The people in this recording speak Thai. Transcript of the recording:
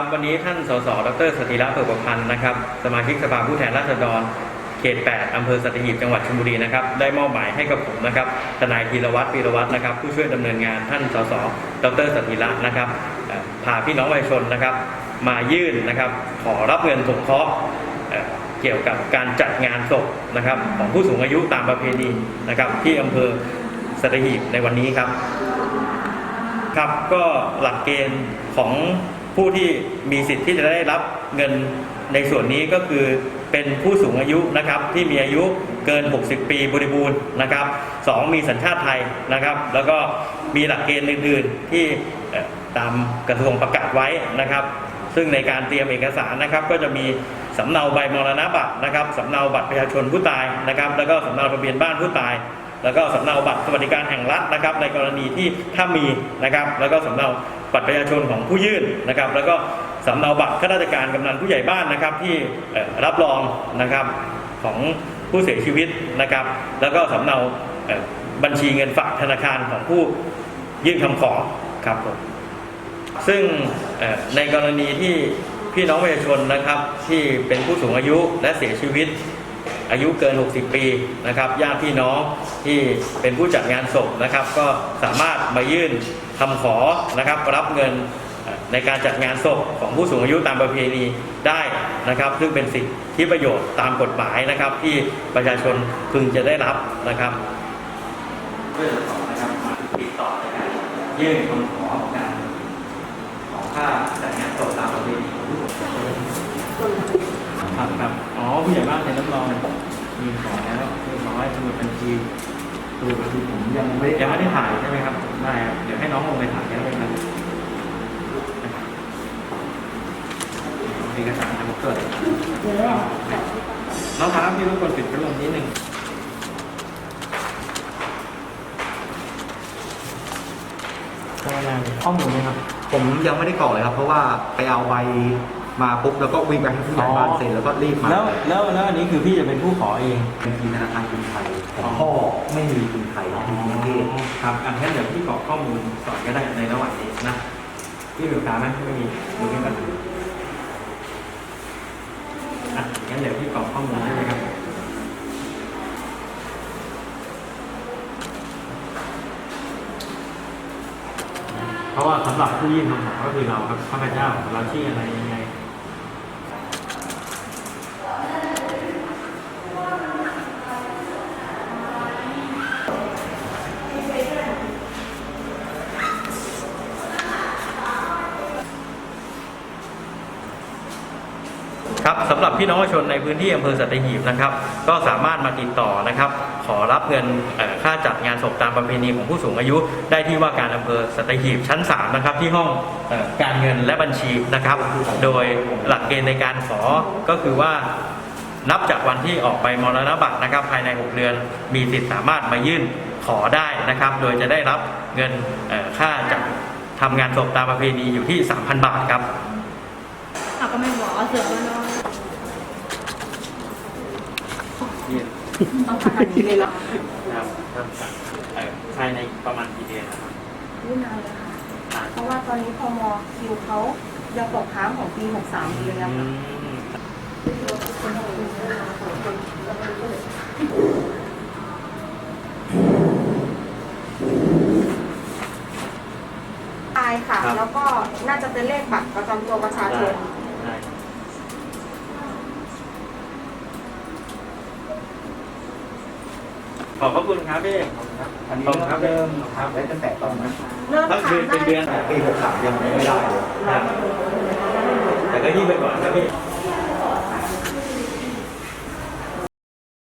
ครับวันนี้ท่านสสดรสติระเปิดประพันธ์นะครับ สมาชิกสภาผู้แทนราษฎร เขต 8 อำเภอสัตหีบ จังหวัดชลบุรีนะครับ ได้มอบหมายให้กับผมนะครับ ทนายธีรวัตรวีรวัตรนะครับ ผู้ช่วยดำเนินงานท่านสสดรสติระนะครับพาพี่น้องประชาชนนะครับ มายื่นนะครับ ขอรับเงินสงเคราะห์เอ่อเกี่ยวกับการจัดงานศพนะครับ ของผู้สูงอายุตามประเพณีนะครับ ที่อำเภอสัตหีบในวันนี้ครับ ครับก็หลักเกณฑ์ของ ผู้ที่มีสิทธิ์ที่จะได้รับเงินในส่วนนี้ก็คือเป็นผู้สูงอายุนะครับที่มีอายุเกิน 60 ปีบริบูรณ์นะครับสองมีสัญชาติไทยนะครับ แล้วก็มีหลักเกณฑ์อื่น ๆ ที่ตามกระทรวงประกาศไว้นะครับ ซึ่งในการเตรียมเอกสารนะครับ ก็จะมีสำเนาใบมรณบัตรนะครับสำเนาบัตรประชาชนผู้ตายนะครับ แล้วก็สำเนาทะเบียนบ้านผู้ตาย แล้วก็สำเนาบัตรสวัสดิการแห่งรัฐนะครับ ในกรณีที่ถ้ามีนะครับ แล้วก็สำเนา บัตรประชาชนของผู้ยื่นนะครับ แล้วก็สำเนาบัตรข้าราชการกำนันผู้ใหญ่บ้านนะครับ ที่รับรองนะครับของผู้เสียชีวิตนะครับ แล้วก็สำเนาบัญชีเงินฝากธนาคารของผู้ยื่นคำขอครับผมซึ่งในกรณีที่พี่น้องประชาชนนะครับที่เป็นผู้สูงอายุและเสียชีวิต อายุเกิน 60 ปีนะครับญาติพี่น้องที่เป็นผู้จัดงานศพนะครับ ก็สามารถมายื่น คำขอนะครับรับเงินในการจัดงานศพของผู้สูงอายุตามประเพณีได้นะครับ ซึ่งเป็นสิทธิประโยชน์ตามกฎหมายนะครับ ที่ประชาชนพึงจะได้รับนะครับเพื่อขอนะครับติดต่อในการยื่นคำขอการของค่าจัดงานศพตามประเพณีของผู้สูงอายุครับครับอ๋อผู้ใหญ่บ้านเซ็นรับรองมีขอแล้วเรียบร้อยสมุดบัญชี คือคือผมยังไม่ยังไม่ได้ถ่ายใช่ไหมครับ ได้ครับ เดี๋ยวให้น้องลงไปถ่ายได้ไหมครับเอกสารทำเกิดน้องครับพี่รบกวนปิดพัดลมนิดนึงข้อมูลไหมครับ ผมยังไม่ได้กรอกเลยครับ เพราะว่าไปเอาใบ มาปุ๊บแล้วก็วิ่งไปให้ผู้ใหญ่บ้านเซ็นแล้วก็รีบมาแล้วแล้วแล้วอันนี้คือพี่จะเป็นผู้ขอเองบัญชีธนาคารกรุงไทยของพ่อไม่มีกรุงไทยมีกรุงเทพครับอันนี้นเดี๋ยวพี่กรอกข้อมูลก่อนก็ได้ในระหว่างนี้นะพี่มีปากกาไหมไม่มีดูนี่ก่อนอะงั้นเดี๋ยวพี่กรอกข้อมูลได้ไหมครับเพราะว่าสำหรับผู้ยื่นคำขอก็คือเราครับข้าพเจ้าเราชื่ออะไรยังไง ครับสำหรับพี่น้องประชาชนในพื้นที่อำเภอสัตหีบนะครับ ก็สามารถมาติดต่อนะครับ ขอรับเงินค่าจัดงานศพตามประเพณีของผู้สูงอายุ ได้ที่ว่าการอำเภอสัตหีบชั้น3นะครับที่ห้องอการเงินและบัญชีนะครับ โดยหลักเกณฑ์ในการขอก็คือว่านับจากวันที่ออกไปมรณบัตรนะครับ ภายใน 6 เดือน มีสิทธิ์สามารถมายื่นขอได้นะครับ โดยจะได้รับเงินค่าจัดทำงานศพตามประเพณีอยู่ที่ 3,000 บาทครับ ไม่บอกเอาเสือกมาน้อยต้องทำแบบนี้เลยเหรอครับครับเอ่อภายในประมาณกี่เดือนนะครับไม่นานเลยค่ะเพราะว่าตอนนี้พมคิวเขายังตกค้างของปี 63อยู่เลยอะค่ะตายค่ะ ครับแล้วก็น่าจะเป็นเลขบัตรประจำตัวประชาชน ได้ ขอบพระคุณครับพี่ อันนี้ขอบคุณครับเริ่มทำได้ตั้งแต่ตอนนั้นเริ่มตั้งเดือนทำเป็นเดือนได้แต่ปี63ยังไม่ได้เลยครับแต่ก็ยิ่งไปก่อนครับพี่